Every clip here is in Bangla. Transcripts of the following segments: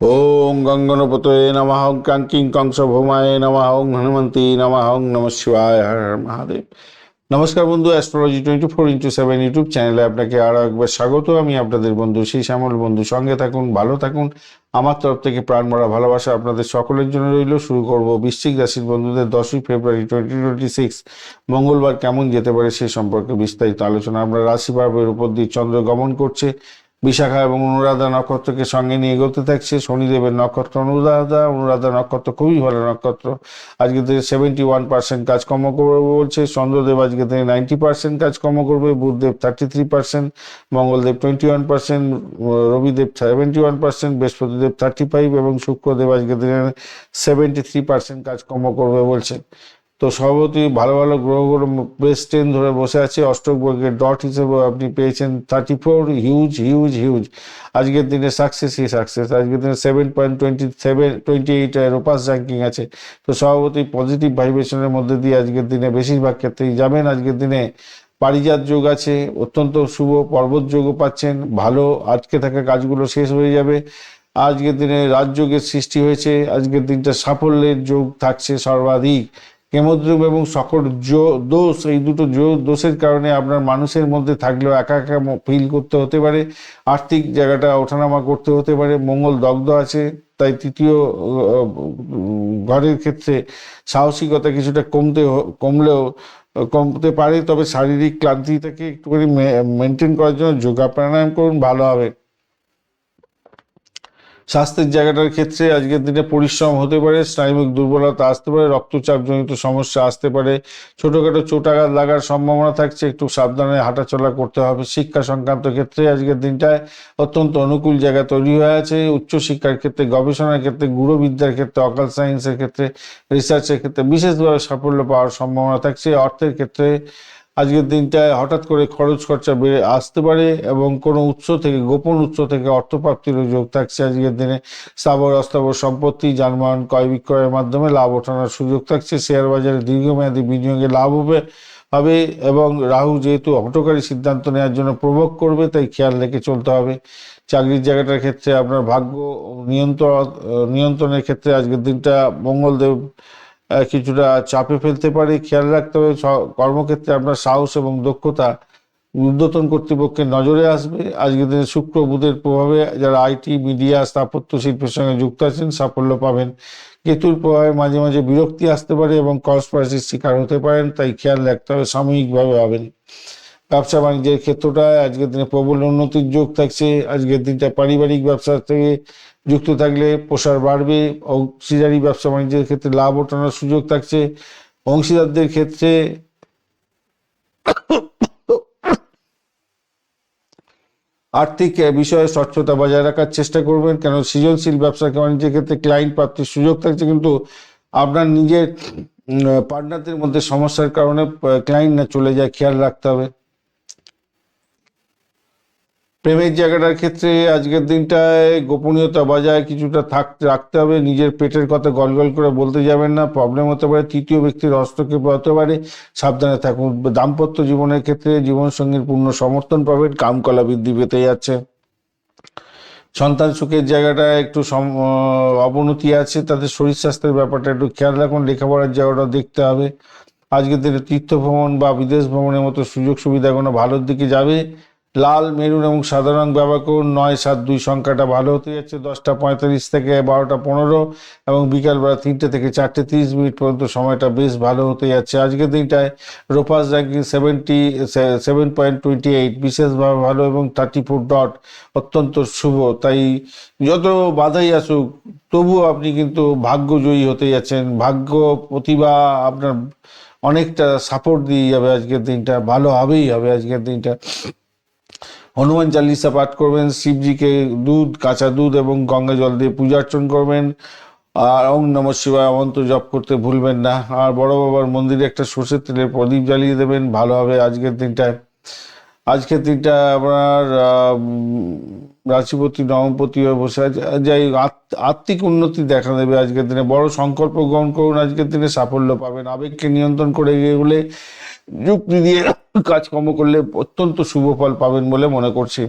ওং গঙ্গনপতয়ে নমঃ কাঙ্কিং কংস ভৌমায় নমঃ ওং হনুমন্তী নমঃ ওং নম শিবায় মহাদেব নমস্কার বন্ধু astrology twenty four into seven YouTube চ্যানেলে আপনাকে আরও একবার স্বাগত। আমি আপনাদের বন্ধু সেই শ্যামল। বন্ধু, সঙ্গে থাকুন, ভালো থাকুন। আমার তরফ থেকে প্রাণ ভরা ভালোবাসা আপনাদের সকলের জন্য রইল। শুরু করব বৃশ্চিক রাশির বন্ধুদের দশই ফেব্রুয়ারি টোয়েন্টি টোয়েন্টি সিক্স মঙ্গলবার কেমন যেতে পারে সে সম্পর্কে বিস্তারিত আলোচনা। আমরা রাশি ভাবের উপর দিয়ে চন্দ্র গমন করছে। বিশাখা এবং অনুরাধা নক্ষত্রকে সঙ্গে নিয়ে এগোতে থাকছে। শনিদেবের নক্ষত্র অনুরাধা অনুরাধা নক্ষত্র খুবই ভালো নক্ষত্র। আজকে থেকে সেভেন্টি ওয়ান পার্সেন্ট কাজকর্ম করবে বলছে। চন্দ্রদেব আজকে থেকে নাইনটি পার্সেন্ট কাজকর্ম করবে। Budhdev thirty three percent Mangaldev twenty one percent Rabidev seventy one percent Brihaspatidev thirty five এবং শুক্রদেব আজকে থেকে সেভেন্টি থ্রি পার্সেন্ট কাজকর্ম করবে বলছে। তো সর্বতি ভালো ভালো গ্রহগুলো বেস টেন ধরে বসে আছে। অষ্টক বর্গের ডট হিসেবে আপনি পেয়েছেন thirty four huge huge huge আজকের দিনে সাকসেসই সাকসেস আজকের দিনে seven point twenty seven twenty eight রোপাস ranking আছে। তো সভাপতি পজিটিভ ভাইব্রেশনের মধ্যে দিয়ে আজকের দিনে বেশিরভাগ ক্ষেত্রেই যাবেন। আজকের দিনে পারিজাত যোগ আছে, অত্যন্ত শুভ পর্বত যোগও পাচ্ছেন, ভালো আটকে থাকা কাজগুলো শেষ হয়ে যাবে। আজকের দিনে রাজযোগের সৃষ্টি হয়েছে। আজকের দিনটা সাফল্যের যোগ থাকছে সর্বাধিক। কেমদ্রুপ এবং সকল জো- দোষ, এই দুটো দোষের কারণে আপনার মানুষের মধ্যে থাকলেও একা একা ফিল করতে হতে পারে। আর্থিক জায়গাটা ওঠানামা করতে হতে পারে। মঙ্গল দগ্ধ আছে। তাই তৃতীয় ঘরের ক্ষেত্রে সাহসিকতা কিছুটা কমতে কমলেও, কমতে পারে। তবে শারীরিক ক্লান্তিটাকে একটুখানি মেনটেন করার জন্য যোগা প্রাণায়াম করুন। ভালো হবে। স্বাস্থ্যের জায়গাটার ক্ষেত্রে আজকের দিনে পরিশ্রম হতে পারে, স্নায়ুবিক দুর্বলতা আসতে পারে, রক্তচাপজনিত সমস্যা আসতে পারে, ছোটোখাটো চোটাঘাত লাগার সম্ভাবনা থাকছে, একটু সাবধানে হাঁটাচলা করতে হবে। শিক্ষা সংক্রান্ত ক্ষেত্রে আজকের দিনটায় অত্যন্ত অনুকূল জায়গা তৈরি হয়ে আছে। উচ্চশিক্ষার ক্ষেত্রে, গবেষণার ক্ষেত্রে, গুরুবিদ্যার ক্ষেত্রে, অকাল সায়েন্সের ক্ষেত্রে, রিসার্চের ক্ষেত্রে বিশেষভাবে সাফল্য পাওয়ার সম্ভাবনা থাকছে। অর্থের ক্ষেত্রে আজকের দিনটায় হঠাৎ করে খরচ খরচা বেড়ে আসতে পারে এবং কোনো উৎস থেকে, গোপন উৎস থেকে অর্থপ্রাপ্তিরও যোগ থাকছে আজকের দিনে। স্থাবর অস্থাবর সম্পত্তি, যানবাহন, ক্রয় বিক্রয়ের মাধ্যমে লাভ ওঠানোর সুযোগ থাকছে। শেয়ার বাজারে দীর্ঘমেয়াদী বিনিয়োগে লাভ হবে হবে এবং রাহু যেহেতু হটকারী সিদ্ধান্ত নেওয়ার জন্য প্রভোগ করবে, তাই খেয়াল রেখে চলতে হবে। চাকরির জায়গাটার ক্ষেত্রে আপনার ভাগ্য নিয়ন্ত্রণ, নিয়ন্ত্রণের ক্ষেত্রে আজকের দিনটা মঙ্গলদেব কিছুটা চাপে ফেলতে পারে। খেয়াল রাখতে হবে কর্মক্ষেত্রে আপনার সাহস এবং দক্ষতা ঊর্ধ্বতন কর্তৃপক্ষের নজরে আসবে। আজকের দিনে শুক্র বুধের প্রভাবে যারা আইটি মিডিয়া, স্থাপত্য শিল্পের সঙ্গে যুক্ত আছেন, সাফল্য পাবেন। কেতুর প্রভাবে মাঝে মাঝে বিরক্তি আসতে পারে এবং কনস্পারেসির শিকার হতে পারেন, তাই খেয়াল রাখতে হবে, সাময়িকভাবে হবেন ব্যবসা বাণিজ্যের ক্ষেত্রটায় আজকের দিনে প্রবল উন্নতির যোগ থাকছে, আজকের দিনটা পারিবারিক ব্যবসা থেকে যুক্ত থাকলে প্রসার বাড়বে, অংশীদারি ব্যবসা বাণিজ্যের ক্ষেত্রে লাভ ওঠানোর সুযোগ থাকছে, অংশীদারদের ক্ষেত্রে আর্থিক বিষয়ে স্বচ্ছতা বজায় রাখার চেষ্টা করবেন কেন সৃজনশীল ব্যবসা বাণিজ্যের ক্ষেত্রে ক্লায়েন্ট প্রাপ্তির সুযোগ থাকছে, কিন্তু আপনার নিজের পার্টনারদের মধ্যে সমস্যার কারণে ক্লায়েন্ট না চলে যায়, খেয়াল রাখতে হবে। প্রেমের জায়গাটার ক্ষেত্রে আজকের দিনটায় গোপনীয়তা বজায় কিছুটা থাকতে রাখতে হবে। নিজের পেটের কথা গলগল করে বলতে যাবেন না। প্রবলেম হতে পারে, তৃতীয় ব্যক্তির হস্তক্ষেপ হতে পারে। সাবধানে থাকুন। দাম্পত্য জীবনের ক্ষেত্রে জীবনসঙ্গীর পূর্ণ সমর্থন পাবেন। কামকলা বৃদ্ধি পেতে যাচ্ছে। সন্তান সুখের জায়গাটায় একটু অবনতি আছে। তাদের শরীর স্বাস্থ্যের ব্যাপারটা একটু খেয়াল রাখুন। লেখাপড়ার জায়গাটা দেখতে হবে। আজকের দিনে তীর্থ ভ্রমণ বা বিদেশ ভ্রমণের মতো সুযোগ সুবিধাগুলো ভালোর দিকে যাবে। লাল, মেরুন এবং সাদা রং ব্যবহার করুন। নয়, সাত, দুই সংখ্যাটা ভালো হতে যাচ্ছে। দশটা পঁয়তাল্লিশ থেকে বারোটা পনেরো এবং বিকালবেলা তিনটে থেকে চারটে তিরিশ মিনিট পর্যন্ত সময়টা বেশ ভালো হতে যাচ্ছে। আজকের দিনটায় রোপাস ranking seventy seven point twenty eight, বিশেষভাবে ভালো এবং থার্টি ফোর ডট অত্যন্ত শুভ। তাই যত বাধাই আসুক, তবুও আপনি কিন্তু ভাগ্যজয়ী হতে যাচ্ছেন। ভাগ্য প্রতিভা আপনার অনেকটা সাপোর্ট দিয়ে যাবে আজকের দিনটা। ভালো হবেই হবে আজকের দিনটা। হনুমান চালিসা পাঠ করবেন, শিবজিকে দুধ, কাঁচা দুধ এবং গঙ্গা জল দিয়ে পূজা অর্চন করবেন, আর ওং নম শিবায় মন্ত্র জপ করতে ভুলবেন না। আর বড় বাবার মন্দিরে একটা সর্ষের তেলের প্রদীপ জ্বালিয়ে দেবেন, ভালো হবে আজকের দিনটায়। আজকের দিনটা আপনার রাশিপতি, নবমপতি হয়ে বসে আছে। যাই আত্মিক উন্নতি দেখা দেবে আজকের দিনে। বড় সংকল্প গ্রহণ করুন, আজকের দিনে সাফল্য পাবেন। আবেগকে নিয়ন্ত্রণ করে এগোলে যুক্তি দিয়ে কাজকর্ম করলে অত্যন্ত শুভ ফল পাবেন বলে মনে করছি।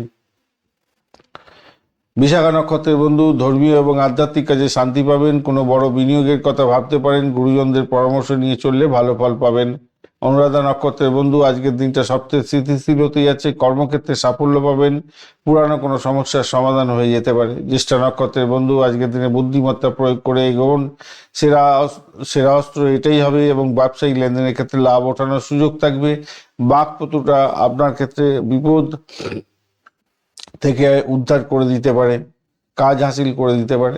বিশাখা নক্ষত্রের বন্ধু, ধর্মীয় এবং আধ্যাত্মিক কাজে শান্তি পাবেন, কোনো বড় বিনিয়োগের কথা ভাবতে পারেন, গুরুজনদের পরামর্শ নিয়ে চললে ভালো ফল পাবেন। অনুরাধা নক্ষত্রের বন্ধু, আজকের দিনটা সবচেয়ে স্থিতিশীল হতে যাচ্ছে কর্মক্ষেত্রে সাফল্য পাবেন, পুরানো কোনো সমস্যার সমাধান হয়ে যেতে পারে। জ্যেষ্ঠা নক্ষত্রের বন্ধু, আজকের দিনে বুদ্ধিমত্তা প্রয়োগ করে এগোন, সেরা সেরা অস্ত্র এটাই হবে এবং ব্যবসায়িক লেনদেনের ক্ষেত্রে লাভ ওঠানোর সুযোগ থাকবে। বাকপতুটা আপনার ক্ষেত্রে বিপদ থেকে উদ্ধার করে দিতে পারে, কাজ হাসিল করে দিতে পারে।